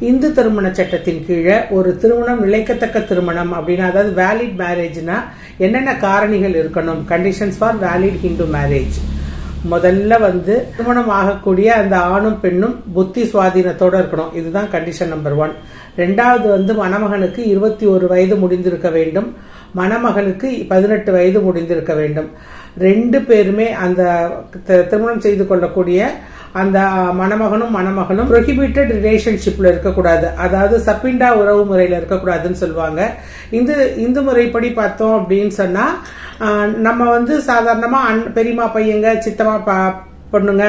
இந்து திருமண சட்டத்தின் கீழே ஒரு திருமணம் நிலைக்கத்தக்க திருமணம் அப்படின்னா அதாவது வேலிட் மேரேஜ்னா என்னென்ன காரணிகள் இருக்கணும்? Conditions for valid Hindu marriage முதல்ல வந்து திருமணம் ஆகக்கூடிய அந்த ஆணும் பெண்ணும் புத்தி சுவாதீனத்தோடு இருக்கணும். இதுதான் கண்டிஷன் நம்பர் ஒன் ரெண்டாவது வந்து மணமகனுக்கு இருபத்தி ஒரு வயது முடிந்திருக்க வேண்டும். மணமகளுக்கு பதினெட்டு வயது முடிந்திருக்க வேண்டும். ரெண்டு பேருமே அந்த திருமணம் செய்து கொள்ளக்கூடிய அந்த மணமகனும் மணமகளும் ப்ரொஹிபிட்டட் ரிலேஷன்ஷிப்ல இருக்கக்கூடாது. அதாவது சப்பிண்டா உறவு முறையில் இருக்கக்கூடாதுன்னு சொல்லுவாங்க. இந்த இந்து முறைப்படி பார்த்தோம் அப்படின்னு சொன்னா நம்ம வந்து சாதாரணமா அன் பெரியமா பையங்க சித்தமா பா பொண்ணுங்க.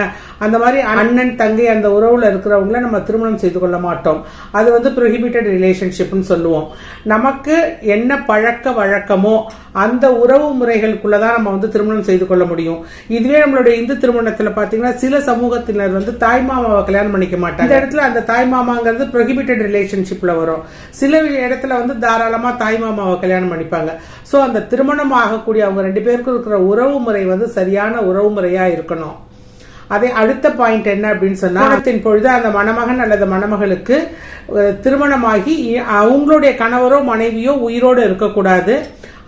அந்த மாதிரி அண்ணன் தங்கை அந்த உறவுல இருக்கிறவங்கள நம்ம திருமணம் செய்து கொள்ள மாட்டோம். அது வந்து ப்ரொஹிபிட்டட் ரிலேஷன்ஷிப்னு சொல்லுவோம். நமக்கு என்ன பழக்க வழக்கமோ அந்த உறவு முறைகளுக்குள்ளதான் நம்ம வந்து திருமணம் செய்து கொள்ள முடியும். இதுவே நம்மளுடைய இந்து திருமணத்துல பாத்தீங்கன்னா சில சமூகத்தினர் வந்து தாய்மாமாவை கல்யாணம் பண்ணிக்க மாட்டாங்க. இந்த இடத்துல அந்த தாய்மாமாங்கிறது ப்ரொஹிபிட்டட் ரிலேஷன்ஷிப்ல வரும். சில இடத்துல வந்து தாராளமா தாய்மாமாவை கல்யாணம் பண்ணிப்பாங்க. ஸோ அந்த திருமணம் ஆகக்கூடிய அவங்க ரெண்டு பேருக்கும் இருக்கிற உறவு முறை வந்து சரியான உறவு முறையா இருக்கணும். அதே அடுத்த பாயிண்ட் என்ன அப்படின்னு சொன்னா திருமணத்தின் பொழுது அந்த மணமகன் அல்லது மணமகளுக்கு திருமணமாகி அவங்களுடைய கணவரோ மனைவியோ உயிரோடு இருக்கக்கூடாது.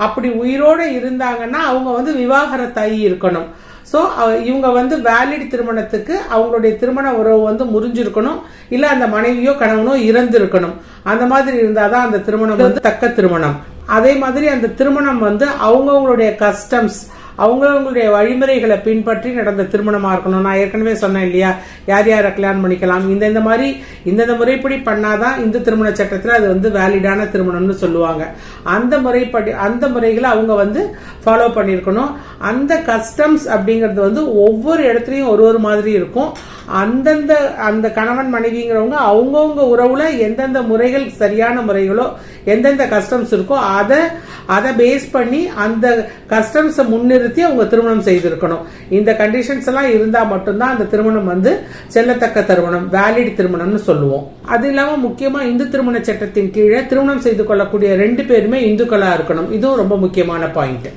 அப்படி உயிரோடு இருந்தாங்கன்னா அவங்க வந்து விவாகரத்தாகி இருக்கணும். ஸோ இவங்க வந்து வேலிட் திருமணத்துக்கு அவங்களுடைய திருமண உறவு வந்து முறிஞ்சிருக்கணும். இல்லை அந்த மனைவியோ கணவனோ இறந்திருக்கணும். அந்த மாதிரி இருந்தாதான் அந்த திருமணம் வந்து தக்க திருமணம். அதே மாதிரி அந்த திருமணம் வந்து அவங்கவுங்களுடைய கஸ்டம்ஸ் அவங்கவுங்களுடைய வழிமுறைகளை பின்பற்றி நடந்த திருமணமாக இருக்கணும். நான் ஏற்கனவே சொன்னேன் இல்லையா? யார் யாரை கல்யாணம் பண்ணிக்கலாம்? இந்த இந்த மாதிரி இந்தந்த முறைப்படி பண்ணாதான் இந்து திருமண சட்டத்தில் அது வந்து வேலிடான திருமணம்னு சொல்லுவாங்க. அந்த முறைப்படி அந்த முறைகளை அவங்க வந்து ஃபாலோ பண்ணியிருக்கணும். அந்த கஸ்டம்ஸ் அப்படிங்கிறது வந்து ஒவ்வொரு இடத்துலையும் ஒரு ஒரு மாதிரி இருக்கும். அந்தந்த அந்த கணவன் மனைவிங்கிறவங்க அவங்கவுங்க உறவுல எந்தெந்த முறைகள் சரியான முறைகளோ எந்தெந்த கஸ்டம்ஸ் இருக்கோ அதை அதை பேஸ் பண்ணி அந்த கஸ்டம்ஸை முன்னிறுத்தி அவங்க திருமணம் செய்திருக்கணும். இந்த கண்டிஷன்ஸ் எல்லாம் இருந்தால் மட்டும்தான் அந்த திருமணம் வந்து செல்லத்தக்க திருமணம் வேலிட் திருமணம்னு சொல்லுவோம். அது இல்லாமல் முக்கியமாக இந்து திருமண சட்டத்தின் கீழே திருமணம் செய்து கொள்ளக்கூடிய ரெண்டு பேருமே இந்துக்களாக இருக்கணும். இதுவும் ரொம்ப முக்கியமான பாயிண்ட்